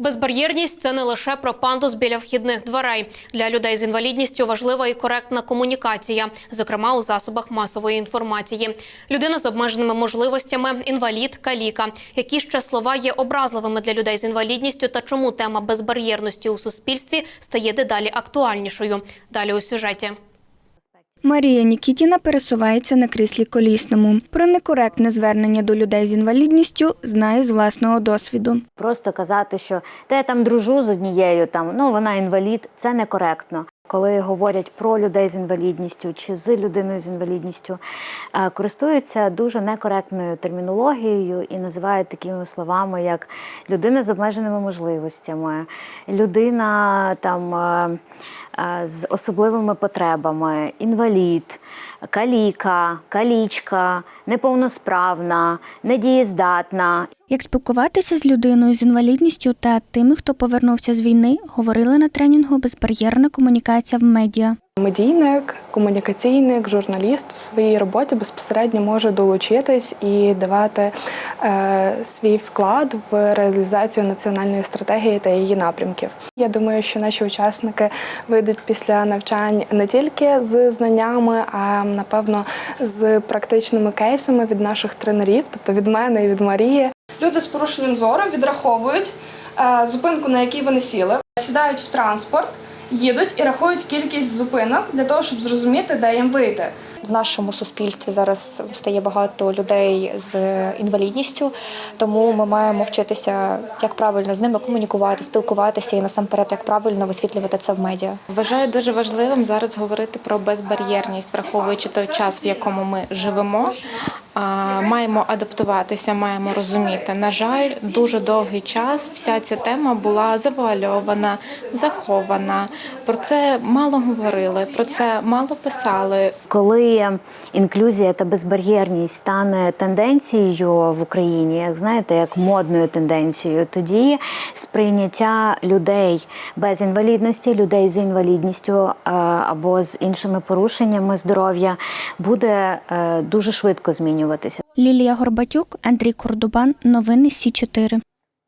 Безбар'єрність це не лише про пандус біля вхідних дверей. Для людей з інвалідністю важлива і коректна комунікація, зокрема у засобах масової інформації. Людина з обмеженими можливостями, інвалід, каліка. Які ще слова є образливими для людей з інвалідністю та чому тема безбар'єрності у суспільстві стає дедалі актуальнішою? Далі у сюжеті. Марія Нікітіна пересувається на кріслі колісному. Про некоректне звернення до людей з інвалідністю знає з власного досвіду. Просто казати, що я там дружу з однією, там ну вона інвалід, це некоректно. Коли говорять про людей з інвалідністю чи з людиною з інвалідністю, е, користуються дуже некоректною термінологією і називають такими словами, як людина з обмеженими можливостями, людина там е, з особливими потребами, інвалід, каліка, калічка, неповносправна, недієздатна. Як спілкуватися з людиною з інвалідністю та тими, хто повернувся з війни, говорили на тренінгу Безбар'єрна комунікація в медіа. Медійник, комунікаційник, журналіст в своїй роботі безпосередньо може долучитись і давати е, свій вклад в реалізацію національної стратегії та її напрямків. Я думаю, що наші учасники вийдуть після навчань не тільки з знаннями, а напевно з практичними кейсами від наших тренерів, тобто від мене і від Марії. Люди з порушенням зору відраховують е, зупинку, на якій вони сіли, сідають в транспорт, їдуть і рахують кількість зупинок для того, щоб зрозуміти, де їм вийти. В нашому суспільстві зараз стає багато людей з інвалідністю, тому ми маємо вчитися, як правильно з ними комунікувати, спілкуватися і насамперед, як правильно висвітлювати це в медіа. Вважаю дуже важливим зараз говорити про безбар'єрність, враховуючи той час, в якому ми живемо. Маємо адаптуватися, маємо розуміти. На жаль, дуже довгий час вся ця тема була завуальована, захована. Про це мало говорили, про це мало писали. Коли інклюзія та безбар'єрність стане тенденцією в Україні, як знаєте, як модною тенденцією, тоді сприйняття людей без інвалідності, людей з інвалідністю е, або з іншими порушеннями здоров'я буде е, дуже швидко змінюватися. Лілія Горбатюк, Андрій Кордубан. Новини Сі 4